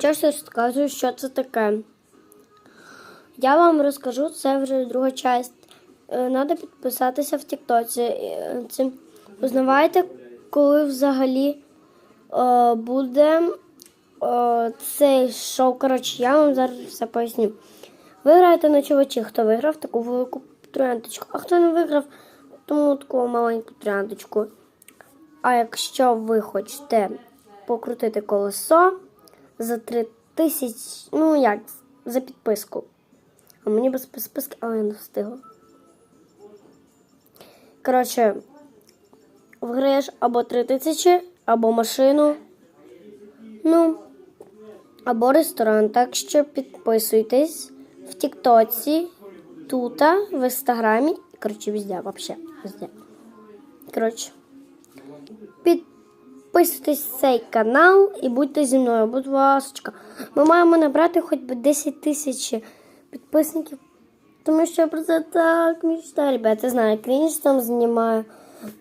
Зараз я розкажу, що це таке. Я вам розкажу, це вже друга часть. Треба підписатися в Тіктоці. Е, узнавайте, коли взагалі е, буде е, цей шоу. Коротше, я вам зараз все поясню. Ви граєте на чувачі, хто виграв таку велику трояндочку, а хто не виграв, тому таку маленьку трояндочку. А якщо ви хочете покрутити колесо за 3 тисячі, ну як, за підписку. А мені без підписки, але я не встигла. Коротше, виграєш або 3 тисячі, або машину. Ну, або ресторан. Так що підписуйтесь в Тіктоці, тут, в інстаграмі. Коротше, везде, везде. Коротше. Підписуйтесь в цей канал і будьте зі мною, будь ласка. Ми маємо набрати хоч би 10 тисяч підписників. Тому що я про це так мечтаю. Ребят, я знаю, крінж там знімаю.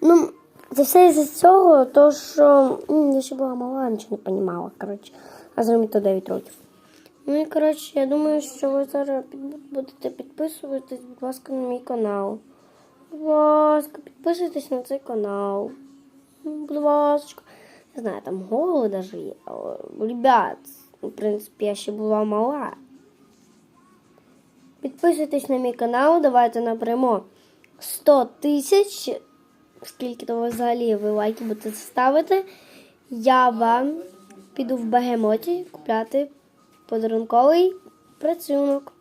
Ну, це все із-за цього, то що я ще була мала, нічого не розуміла, коротше. А зробити то 9 років. Ну і коротше, я думаю, що ви зараз будете підписуватись, будь ласка, на мій канал. Будь ласка, підписуйтесь на цей канал. Будь ласка. Не знаю, там голови даже є. Ребят, в принципі, я ще була мала. Підписуйтесь на мій канал, давайте наберемо 100 тисяч. Скільки того взагалі ви лайки будете ставити. Я вам піду в бегемоті купляти подарунковий працюнок.